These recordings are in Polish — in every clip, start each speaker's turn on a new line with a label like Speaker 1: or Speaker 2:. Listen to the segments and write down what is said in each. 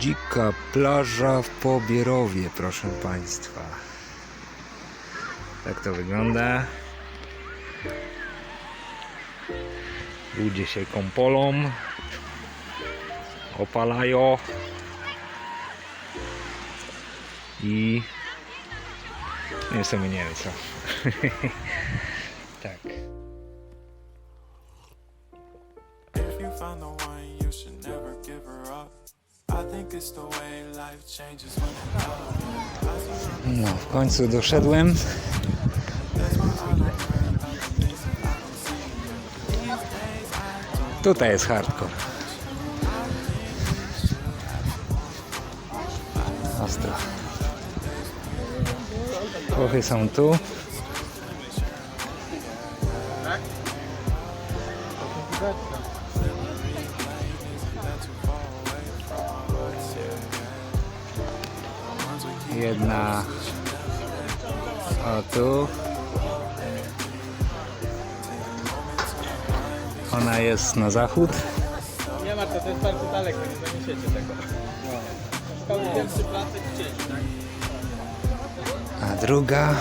Speaker 1: Dzika plaża w Pobierowie, proszę Państwa. Tak to wygląda. Ludzie się kąpolą, opalają i nie sobie nie wiem co. tak.
Speaker 2: If you find the one, you should never give her up.
Speaker 1: No, w końcu doszedłem. Tutaj jest hardcore. Ostro. Płochy są tu. Jedna o tu. Ona jest na zachód.
Speaker 3: Nie Marta, to jest bardzo daleko, nie zaniesiecie tego. Cały pierwszy placek gdzieś, tak?
Speaker 1: A druga.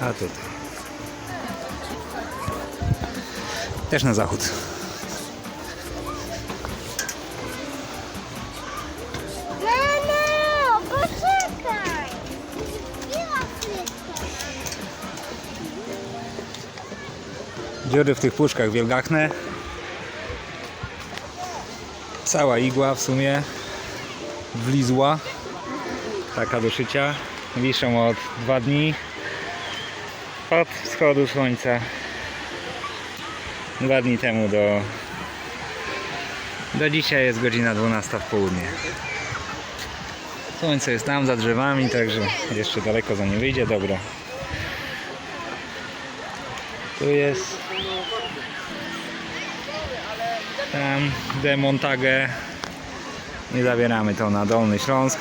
Speaker 1: A tutaj. Też na zachód.
Speaker 4: Mamo, poczekaj!
Speaker 1: Dziury w tych puszkach wielgachne. Cała igła w sumie wlizła. Taka do szycia. Wiszą od dwa dni. Od wschodu słońca. Dwa dni temu do do dzisiaj jest godzina 12 w południe. Słońce jest tam za drzewami, także jeszcze daleko za nie wyjdzie. Dobra. Tu jest tam demontagę i zabieramy to na Dolny Śląsk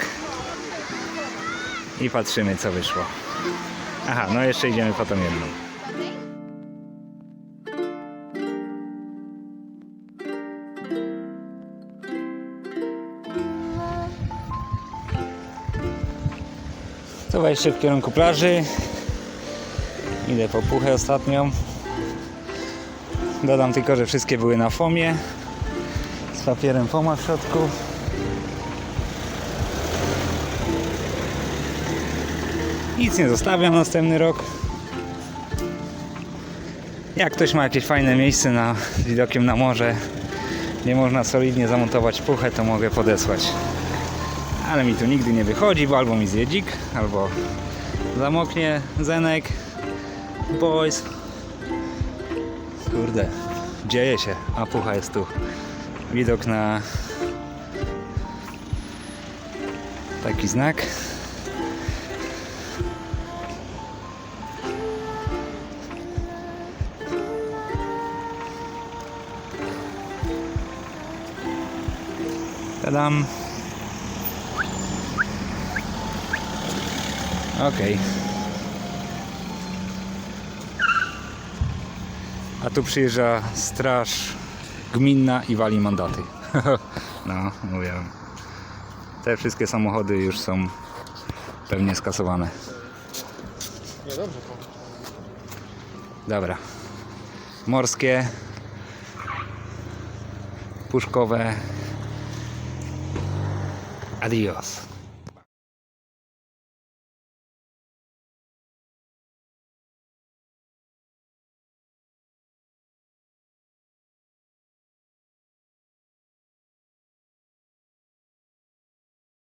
Speaker 1: i patrzymy co wyszło. Aha, no jeszcze idziemy po tą jedną. To wejście w kierunku plaży. Idę po puchę ostatnią. Dodam tylko, że wszystkie były na fomie. Z papierem foma w środku. Nic nie zostawiam następny rok. Jak ktoś ma jakieś fajne miejsce na z widokiem na morze, gdzie można solidnie zamontować puchę, to mogę podesłać. Ale mi tu nigdy nie wychodzi, bo albo mi zje dzik, albo zamoknie zenek, boys. Kurde, dzieje się, a pucha jest tu. Widok na taki znak. Tadam. Okej. A tu przyjeżdża straż gminna i wali mandaty. no, mówię. Te wszystkie samochody już są pewnie skasowane.
Speaker 3: Nie, dobrze.
Speaker 1: Dobra. Morskie, puszkowe. Adios.